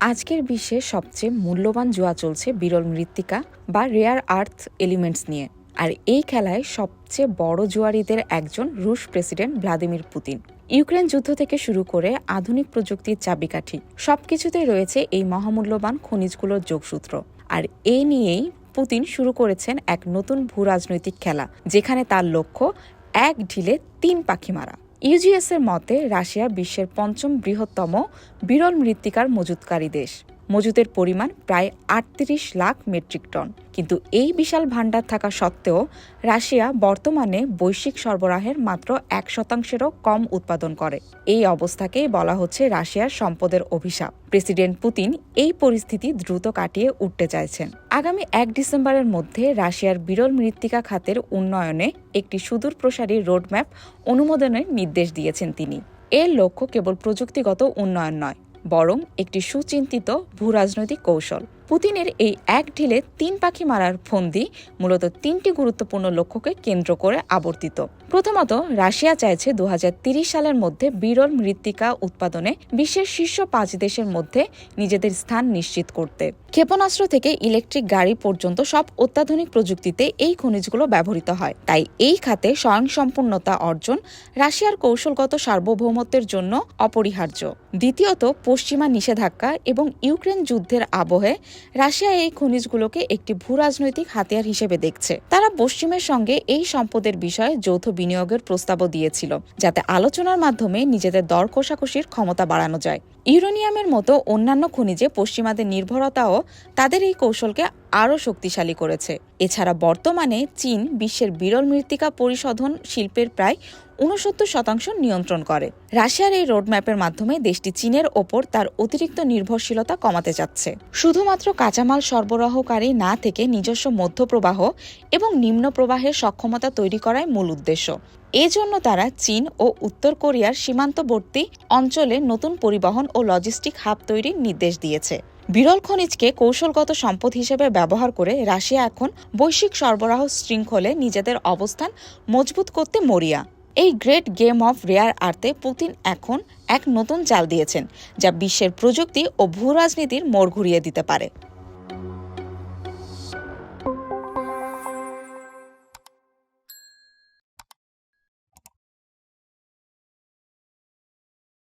আজকের বিশ্বে সবচেয়ে মূল্যবান জুয়া চলছে বিরল মৃত্তিকা বা রেয়ার আর্থ এলিমেন্টস নিয়ে। আর এই খেলায় সবচেয়ে বড় জুয়ারিদের একজন রুশ প্রেসিডেন্ট ভ্লাদিমির পুতিন। ইউক্রেন যুদ্ধ থেকে শুরু করে আধুনিক প্রযুক্তির চাবিকাঠি, সবকিছুতেই রয়েছে এই মহামূল্যবান খনিজগুলোর যোগসূত্র। আর এ নিয়েই পুতিন শুরু করেছেন এক নতুন ভূ রাজনৈতিক খেলা, যেখানে তার লক্ষ্য, এক ঢিলে তিন পাখি মারা। ইউজিএস এর মতে রাশিয়া বিশ্বের পঞ্চম বৃহত্তম বিরল মৃত্তিকার মজুতকারী দেশ। মজুতের পরিমাণ প্রায় আটত্রিশ লাখ মেট্রিক টন। কিন্তু এই বিশাল ভাণ্ডার থাকা সত্ত্বেও রাশিয়া বর্তমানে বৈশ্বিক সরবরাহের মাত্র এক শতাংশেরও কম উৎপাদন করে। এই অবস্থাকেই বলা হচ্ছে রাশিয়ার সম্পদের অভিশাপ। প্রেসিডেন্ট পুতিন এই পরিস্থিতি দ্রুত কাটিয়ে উঠতে চাইছেন। আগামী এক ডিসেম্বরের মধ্যে রাশিয়ার বিরল মৃত্তিকা খাতের উন্নয়নে একটি সুদূর প্রসারী রোডম্যাপ অনুমোদনের নির্দেশ দিয়েছেন তিনি। এর লক্ষ্য কেবল প্রযুক্তিগত উন্নয়ন নয় বরং একটি সুচিন্তিত ভূরাজনৈতিক কৌশল। পুতিনের এই এক ঢিলে তিন পাখি মারার ফন্দি মূলত তিনটি গুরুত্বপূর্ণ লক্ষ্যকে কেন্দ্র করে আবর্তিত। প্রথমত, রাশিয়া চাইছে দু সালের মধ্যে বিরল মৃত্তিকা উৎপাদনে বিশ্বের শীর্ষ পাঁচ দেশের মধ্যে নিজেদের স্থান নিশ্চিত করতে। ক্ষেপণাস্ত্র থেকে ইলেকট্রিক গাড়ি পর্যন্ত সব অত্যাধুনিক প্রযুক্তিতে এই খনিজগুলো ব্যবহৃত হয়। তাই এই খাতে স্বয়ংসম্পূর্ণতা অর্জন রাশিয়ার কৌশলগত সার্বভৌমত্বের জন্য অপরিহার্য। দ্বিতীয়ত, পশ্চিমা নিষেধাজ্ঞা এবং ইউক্রেন যুদ্ধের আবহে রাশিয়া এই খনিজগুলোকে একটি ভূ রাজনৈতিক হাতিয়ার হিসেবে দেখছে। তারা পশ্চিমের সঙ্গে এই সম্পদের বিষয়ে যৌথ বিনিয়োগের প্রস্তাবও দিয়েছিল, যাতে আলোচনার মাধ্যমে নিজেদের দর কষাকষির ক্ষমতা বাড়ানো যায়। ইউরেনিয়ামের মতো অন্যান্য খনিজে পশ্চিমাদের নির্ভরতাও তাদের এই কৌশলকে আরও শক্তিশালী করেছে। এছাড়া বর্তমানে চীন বিশ্বের বিরল মৃত্তিকা পরিশোধন শিল্পের প্রায় উনসত্তর শতাংশ নিয়ন্ত্রণ করে। রাশিয়ার এই রোডম্যাপের মাধ্যমে দেশটি চীনের ওপর তার অতিরিক্ত নির্ভরশীলতা কমাতে যাচ্ছে শুধুমাত্র কাঁচামাল সরবরাহকারী না থেকে নিজস্ব মধ্যপ্রবাহ এবং নিম্ন প্রবাহের সক্ষমতা তৈরি করাই মূল উদ্দেশ্য। এজন্য তারা চীন ও উত্তর কোরিয়ার সীমান্তবর্তী অঞ্চলে নতুন পরিবহন ও লজিস্টিক হাব তৈরির নির্দেশ দিয়েছে। বিরল খনিজকে কৌশলগত সম্পদ হিসেবে ব্যবহার করে রাশিয়া এখন বৈশ্বিক সরবরাহ শৃঙ্খলে নিজেদের অবস্থান মজবুত করতে মরিয়া। এই গ্রেট গেম অফ রেয়ার আর্থে পুতিন এখন এক নতুন চাল দিয়েছেন, যা বিশ্বের প্রযুক্তি ও ভূরাজনীতির মোড় ঘুরিয়ে দিতে পারে।